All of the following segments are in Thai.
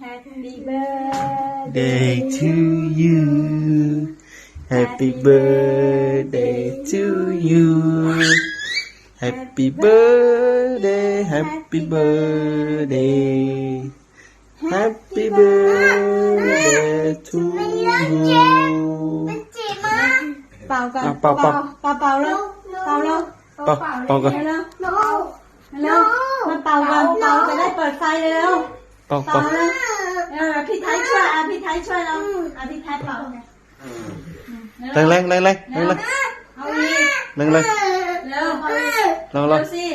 Happy birthday Day to you Happy birthday to you Happy birthday Happy birthday Happy birthday to you เป่าก่อน อ่ะเป่าเป่า เป่าเป่าแล้วเป่าแล้ว เป่าเป่ากัน เร็วเร็วเร็วมาเป่าก่อนเป่าจะได้เปิดไฟเร็ว เป่า เป่า เป่า แล้วเ ออพี่ไทยช่วยอะพี่ไทยช่วยเราอะพี่ไทยเป่าแรงแรงแรงแรงแรงแรงเอาอีกแรงแรงเร็วเอาอีกลองลเร็องวสิ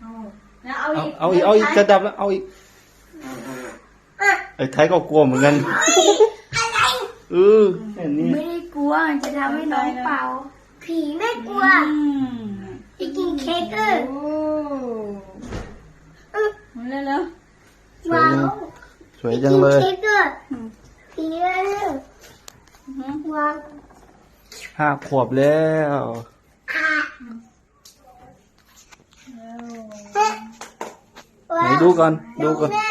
เอาแล้วเอาเอาอีกเอาอีกเอาอีกจะดับแล้วเอาอีกไอ้ไทยก็กลัวเหมือนกันเออแค่นี้ไม่ได้กลัวมันจะทำให้น้องเป่าผีไม่กลัว อืม จะกินเค้กเออ โอ้เร็วเร็ว สวย ว้า จัง ว ส วยจังเลยกินเค้กเออผีเลยอือหือว้าวห้าขวบแล้วไหนดูก่อน ดูก่อนแม่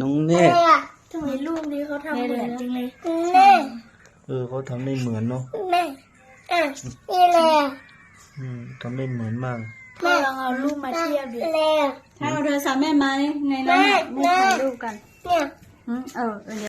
น้องแม่เน่อะทำไมลูกนี้เขาทำเหมือนจังเลยแม่เออเขาทำได้เหมือนเนาะแม่อะนี่แหละอืมทำได้เหมือนมากแม่ลองเอารูปมาเทียบดิแม่ถ้าเอาโทรศัพท์แม่มาในน้องแม่แม่ถ่ายรูปกัน เนี่ย